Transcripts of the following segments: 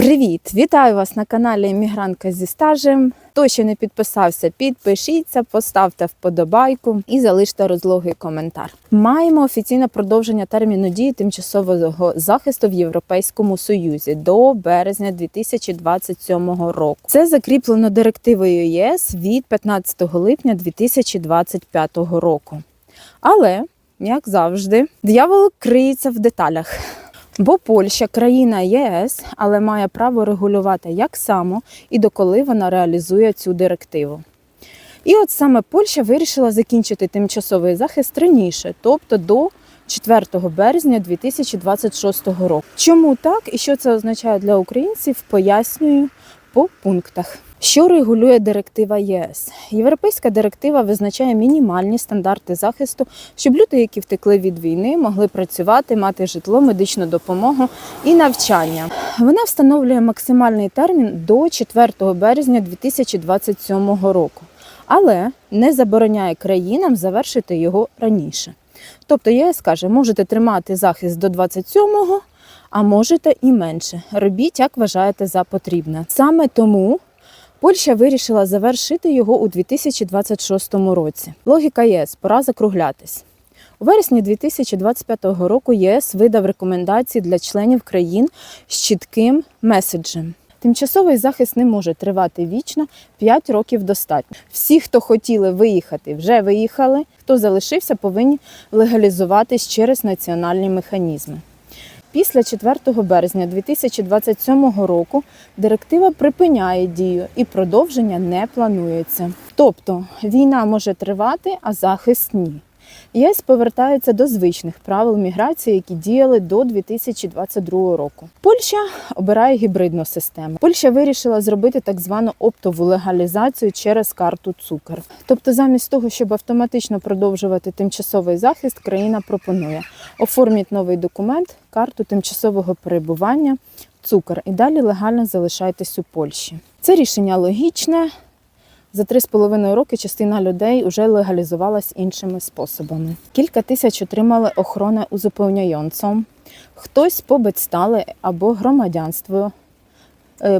Привіт! Вітаю вас на каналі Емігрантка зі стажем. Хто ще не підписався, підпишіться, поставте вподобайку і залиште розлогий коментар. Маємо офіційне продовження терміну дії тимчасового захисту в Європейському Союзі до березня 2027 року. Це закріплено директивою ЄС від 15 липня 2025 року. Але, як завжди, диявол криється в деталях. Бо Польща країна ЄС, але має право регулювати як само і доколи вона реалізує цю директиву. І от саме Польща вирішила закінчити тимчасовий захист раніше, тобто до 4 березня 2026 року. Чому так і що це означає для українців, пояснюю по пунктах. Що регулює директива ЄС? Європейська директива визначає мінімальні стандарти захисту, щоб люди, які втекли від війни, могли працювати, мати житло, медичну допомогу і навчання. Вона встановлює максимальний термін до 4 березня 2027 року, але не забороняє країнам завершити його раніше. Тобто ЄС каже, можете тримати захист до 27-го, а можете і менше. Робіть, як вважаєте за потрібне. Саме тому Польща вирішила завершити його у 2026 році. Логіка ЄС пора закруглятись. У вересні 2025 року ЄС видав рекомендації для членів країн з чітким меседжем. Тимчасовий захист не може тривати вічно, 5 років достатньо. Всі, хто хотіли виїхати, вже виїхали. Хто залишився, повинні легалізуватись через національні механізми. Після 4 березня 2027 року директива припиняє дію і продовження не планується. Тобто війна може тривати, а захист ні. ЄС повертається до звичних правил міграції, які діяли до 2022 року. Польща обирає гібридну систему. Польща вирішила зробити так звану оптову легалізацію через карту цукор. Тобто, замість того, щоб автоматично продовжувати тимчасовий захист, країна пропонує оформіть новий документ, карту тимчасового перебування, цукор і далі легально залишайтесь у Польщі. Це рішення логічне. За три з половиною роки частина людей вже легалізувалась іншими способами. Кілька тисяч отримали охорону узупевняйонцом, хтось побит стали або громадянство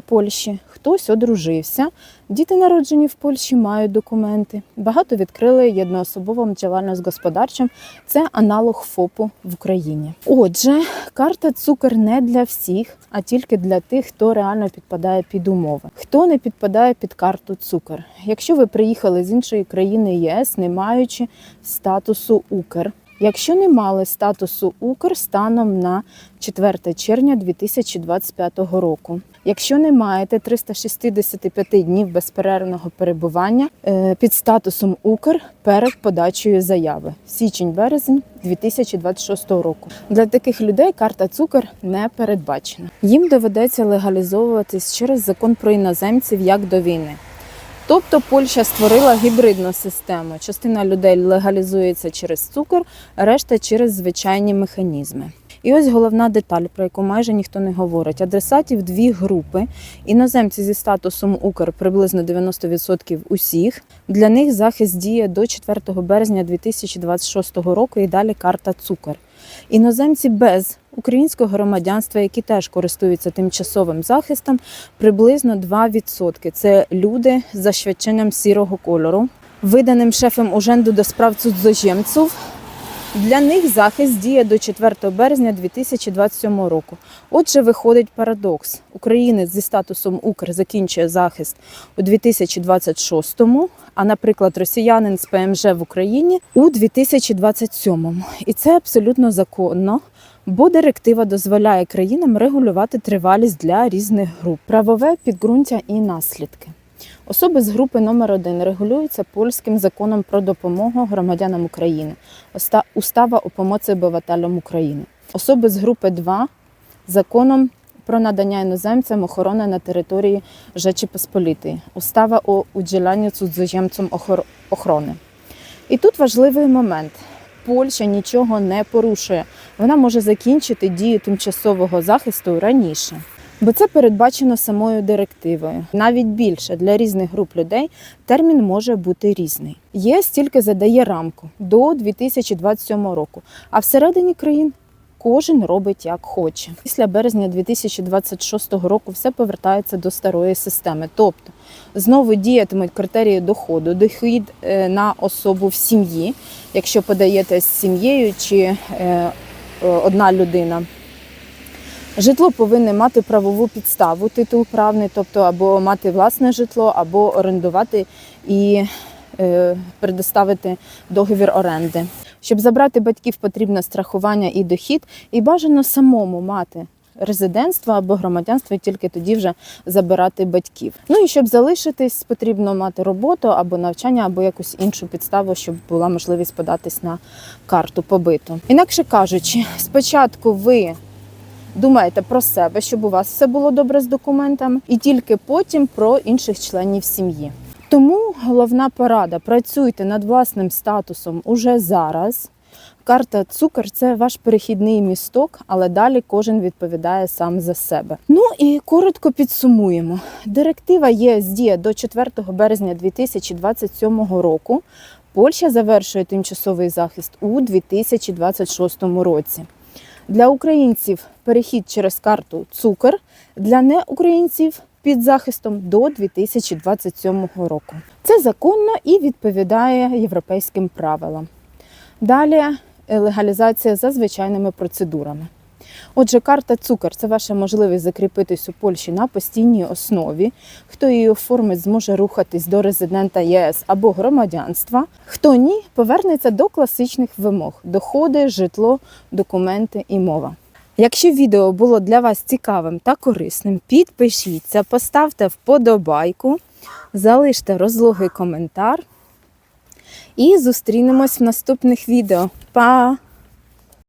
Польщі, хтось одружився. Діти, народжені в Польщі, мають документи. Багато відкрили єдноособовим господарчим. Це аналог ФОПу в Україні. Отже, карта цукор не для всіх, а тільки для тих, хто реально підпадає під умови. Хто не підпадає під карту цукор? Якщо ви приїхали з іншої країни ЄС, не маючи статусу Укр. Якщо не мали статусу Укр станом на 4 червня 2025 року. Якщо не маєте 365 днів безперервного перебування е, під статусом Укр перед подачею заяви січень-березень 2026 року. Для таких людей карта цукор не передбачена. Їм доведеться легалізовуватись через закон про іноземців як до війни. Тобто Польща створила гібридну систему. Частина людей легалізується через цукор, решта через звичайні механізми. І ось головна деталь, про яку майже ніхто не говорить. Адресатів дві групи. Іноземці зі статусом Укр приблизно 90% усіх. Для них захист діє до 4 березня 2026 року і далі карта цукор. Іноземці без українського громадянства, які теж користуються тимчасовим захистом, приблизно 2%. Це люди за засвідченням сірого кольору, виданим шефом Уженду до справ цудзожемців. Для них захист діє до 4 березня 2027 року. Отже, виходить парадокс. Українець зі статусом Укр закінчує захист у 2026-му, а, наприклад, росіянин з ПМЖ в Україні у 2027-му. І це абсолютно законно. Бо директива дозволяє країнам регулювати тривалість для різних груп, правове підґрунтя і наслідки. Особи з групи номер 1 регулюються польським законом про допомогу громадянам України, устава о помоці обивателям України. Особи з групи 2 законом про надання іноземцям охорони на території Жечі Посполітої, устава о уділянні цудзожемцям охорони. І тут важливий момент. Польща нічого не порушує. Вона може закінчити дію тимчасового захисту раніше. Бо це передбачено самою директивою. Навіть більше для різних груп людей термін може бути різний. ЄС тільки задає рамку до 2027 року, а всередині країн Кожен робить як хоче. Після березня 2026 року все повертається до старої системи. Тобто знову діятимуть критерії доходу, дохід е, на особу в сім'ї, якщо подаєте з сім'єю чи е, е, одна людина. Житло повинне мати правову підставу, титул правний, тобто або мати власне житло, або орендувати і е, предоставити договір оренди. Щоб забрати батьків, потрібно страхування і дохід, і бажано самому мати резидентство або громадянство, і тільки тоді вже забирати батьків. Ну і щоб залишитись, потрібно мати роботу або навчання, або якусь іншу підставу, щоб була можливість податись на карту побиту. Інакше кажучи, спочатку ви думаєте про себе, щоб у вас все було добре з документами, і тільки потім про інших членів сім'ї. Тому головна порада: працюйте над власним статусом уже зараз. Карта цукор це ваш перехідний місток, але далі кожен відповідає сам за себе. Ну і коротко підсумуємо. Директива ЄС діє до 4 березня 2027 року. Польща завершує тимчасовий захист у 2026 році. Для українців перехід через карту цукер, для неукраїнців під захистом до 2027 року. Це законно і відповідає європейським правилам. Далі е, легалізація за звичайними процедурами. Отже, карта цукор це ваша можливість закріпитись у Польщі на постійній основі. Хто її оформить, зможе рухатись до резидента ЄС або громадянства. Хто ні, повернеться до класичних вимог: доходи, житло, документи і мова. Якщо відео було для вас цікавим та корисним, підпишіться, поставте вподобайку, залиште розлогий коментар і зустрінемось в наступних відео. Па!